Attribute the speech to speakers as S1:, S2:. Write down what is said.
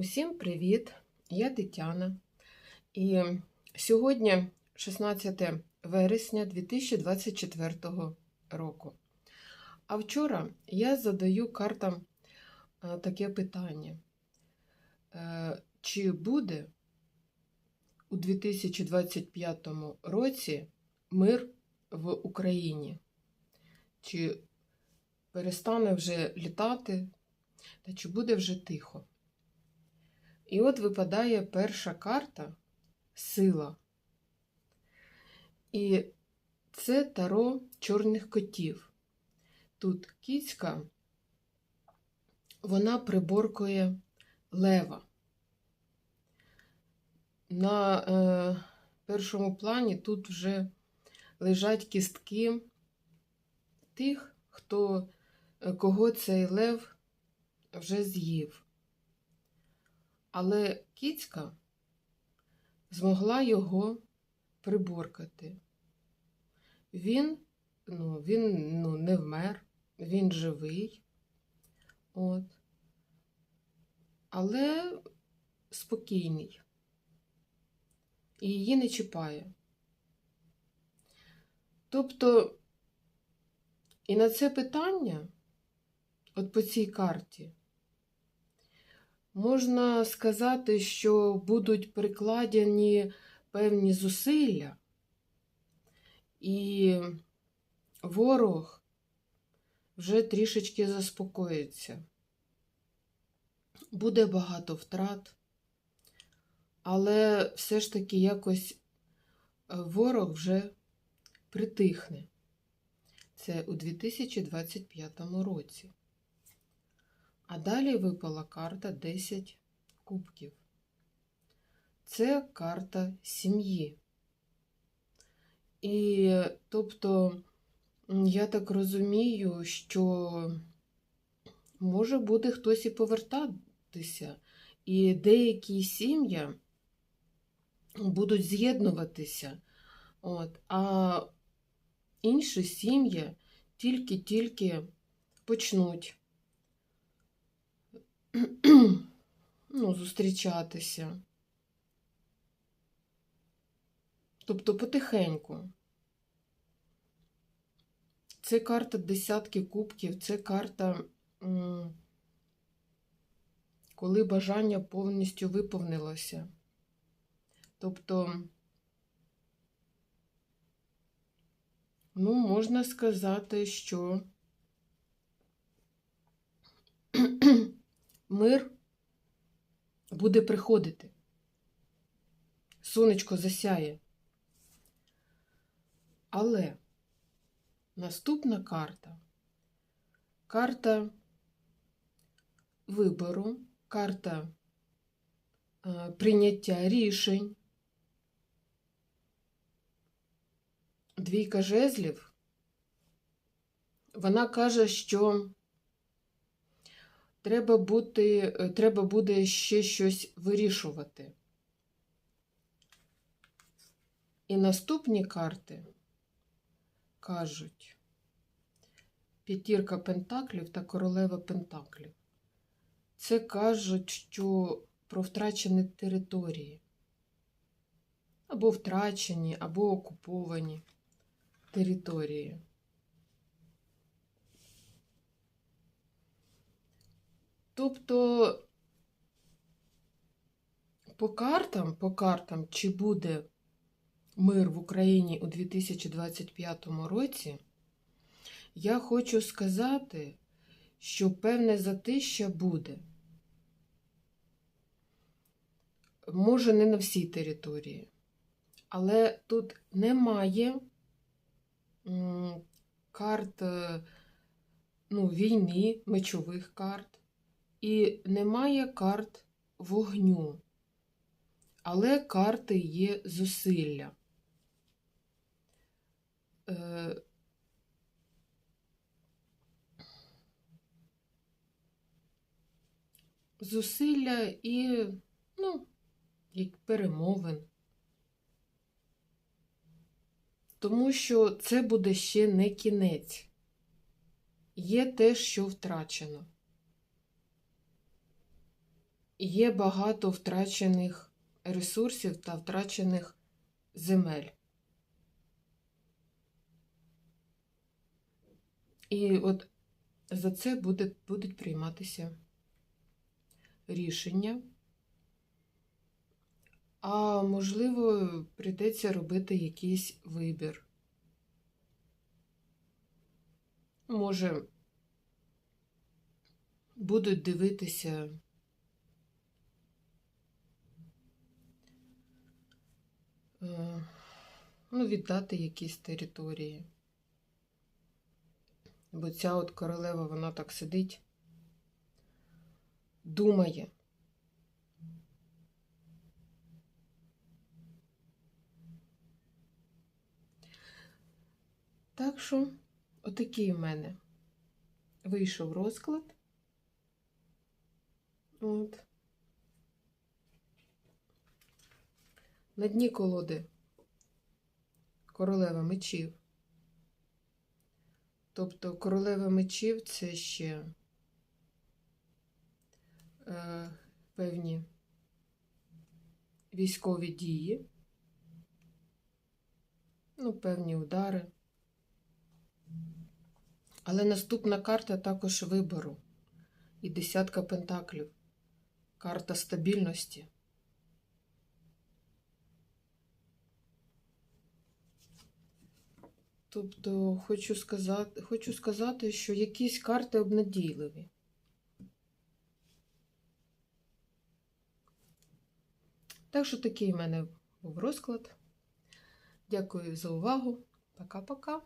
S1: Усім привіт! Я Тетяна. І сьогодні 16 вересня 2024 року. А вчора я задаю картам е, таке питання: Е, чи буде у 2025 році мир в Україні? Чи перестане вже літати, та чи буде вже тихо? І от випадає перша карта сила. І це таро чорних котів. Тут кіцька, вона приборкує лева. На е, першому плані тут вже лежать кістки тих, хто, е, кого цей лев вже з'їв. Але кіцька змогла його приборкати. Він, ну, він ну, не вмер, він живий. От. Але спокійний. І її не чіпає. Тобто, і на це питання, от по цій карті, Можна сказати, що будуть прикладені певні зусилля, і ворог вже трішечки заспокоїться. Буде багато втрат, але все ж таки якось е, ворог вже притихне. Це у 2025 році. А далі випала карта 10 кубків. Це карта сім'ї. І тобто, я так розумію, що може буде хтось і повертатися, і деякі сім'ї будуть з'єднуватися. От, А інші сім'ї тільки-тільки почнуть ну, зустрічатися. Тобто потихеньку. Це карта десятки кубків, це карта, коли бажання повністю виповнилося. Тобто, ну, можна сказати, що мир буде приходити. Сонечко засяє. Але наступна карта карта вибору, карта е, прийняття рішень. Двійка жезлів, вона каже, що треба бути, е, треба буде ще щось вирішувати. І наступні карти кажуть п'ятірка пентаклів та королева пентаклів. Це кажуть, що про втрачені території. Або втрачені, або окуповані території. Тобто по картам, по картам, чи буде мир в Україні у 2025 році, я хочу сказати, що певне затища буде. Може, не на всій території, але тут немає карт ну, війни, мечових карт і немає карт вогню, але карти є зусилля. Е, Зусилля і, ну, як перемовин. Тому що це буде ще не кінець. Є те, що втрачено. Є багато втрачених ресурсів та втрачених земель. І от за це буде, будуть прийматися рішення. А можливо, прийдеться робити якийсь вибір. Може, будуть дивитися ну, віддати якісь території. Бо ця от королева, вона так сидить, думає. Так що, отакий в мене вийшов розклад. От. На дні колоди королева мечів. Тобто королева мечів це ще е, певні військові дії, ну, певні удари. Але наступна карта також вибору і десятка пентаклів. Карта стабільності. Тобто хочу сказати, хочу сказати, що якісь карти обнадійливі. Так що такий в мене був розклад. Дякую за увагу. Пока-пока.